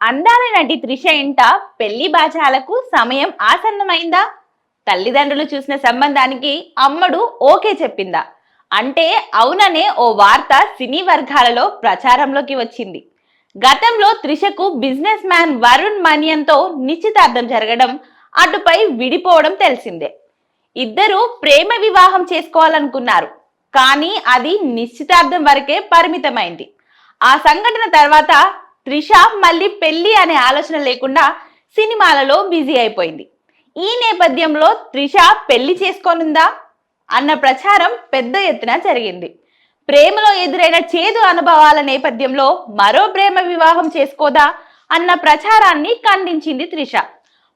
అందాల నటి త్రిష ఇంట పెళ్ళి బాచాలకు సమయం ఆసన్నమైందా? తల్లిదండ్రులు చూసిన సంబంధానికి అమ్మడు ఓకే చెప్పిందా? అంటే అవుననే ఓ వార్త సినీ వర్గాలలో ప్రచారంలోకి వచ్చింది. గతంలో త్రిషకు బిజినెస్ మ్యాన్ వరుణ్ మనియన్తో నిశ్చితార్థం జరగడం అటుపై విడిపోవడం తెలిసిందే. ఇద్దరు ప్రేమ వివాహం చేసుకోవాలనుకున్నారు. కానీ అది నిశ్చితార్థం వరకే పరిమితమైంది. ఆ సంఘటన తర్వాత త్రిష మళ్ళీ పెళ్ళి అనే ఆలోచన లేకుండా సినిమాలలో బిజీ అయిపోయింది. ఈ నేపథ్యంలో త్రిష పెళ్ళి చేసుకోనుందా? అన్న ప్రచారం పెద్ద ఎత్తున జరిగింది. ప్రేమలో ఎదురైన చేదు అనుభవాల నేపథ్యంలో మరో ప్రేమ వివాహం చేసుకోదా? అన్న ప్రచారాన్ని ఖండించింది త్రిష.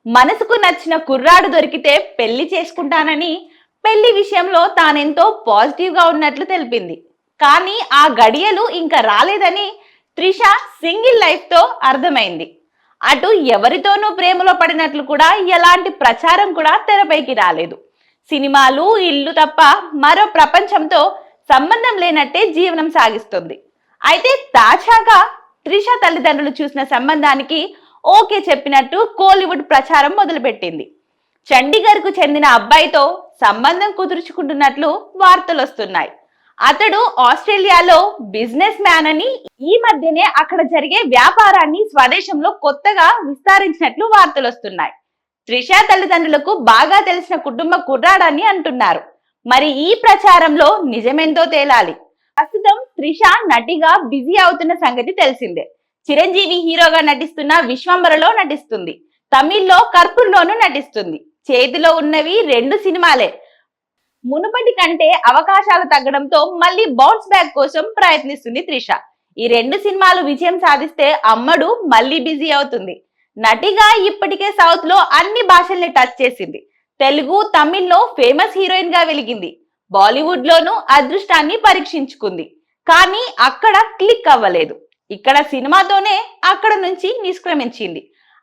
మనసుకు నచ్చిన కుర్రాడు దొరికితే పెళ్ళి చేసుకుంటానని పెళ్ళి విషయంలో తానెంతో పాజిటివ్గా ఉన్నట్లు తెలిపింది. కానీ ఆ గడియలు ఇంకా రాలేదని త్రిష సింగిల్ లైఫ్తో అర్థమైంది. అటు ఎవరితోనూ ప్రేమలో పడినట్లు కూడా ఎలాంటి ప్రచారం కూడా తెరపైకి రాలేదు. సినిమాలు ఇల్లు తప్ప మరో ప్రపంచంతో సంబంధం లేనట్టే జీవనం సాగిస్తుంది. అయితే తాజాగా త్రిష తల్లిదండ్రులు చూసిన సంబంధానికి ఓకే చెప్పినట్టు కోలీవుడ్ ప్రచారం మొదలుపెట్టింది. చండీగఢ్కు చెందిన అబ్బాయితో సంబంధం కుదుర్చుకుంటున్నట్లు వార్తలు వస్తున్నాయి అతడు ఆస్ట్రేలియాలో బిజినెస్ మ్యాన్ అని ఈ మధ్యనే అక్కడ జరిగే వ్యాపారాన్ని స్వదేశంలో కొత్తగా విస్తరించినట్లు వార్తలు వస్తున్నాయి. త్రిష తల్లిదండ్రులకు బాగా తెలిసిన కుటుంబ కుర్రాడని అంటున్నారు. మరి ఈ ప్రచారంలో నిజమేందో తేలాలి. ప్రస్తుతం త్రిష నటిగా బిజీ అవుతున్న సంగతి తెలిసిందే. చిరంజీవి హీరోగా నటిస్తున్న విశ్వంబరలో నటిస్తుంది. తమిళ్ళో కర్పూర్లోనూ నటిస్తుంది. చేతిలో ఉన్నవి రెండు సినిమాలే. మునుపటి కంటే అవకాశాలు తగ్గడంతో మళ్ళీ బౌన్స్ బ్యాక్ కోసం ప్రయత్నిస్తుంది త్రిష. ఈ రెండు సినిమాలు విజయం సాధిస్తే అమ్మడు మళ్ళీ బిజీ అవుతుంది. నటిగా ఇప్పటికే సౌత్లో అన్ని భాషల్ని టచ్ చేసింది. తెలుగు తమిళ్ళో ఫేమస్ హీరోయిన్గా వెలిగింది. బాలీవుడ్ లోనూ అదృష్టాన్ని పరీక్షించుకుంది. కానీ అక్కడ క్లిక్ అవ్వలేదు. ఇక్కడ సినిమాతోనే అక్కడ నుంచి నిష్క్రమించింది.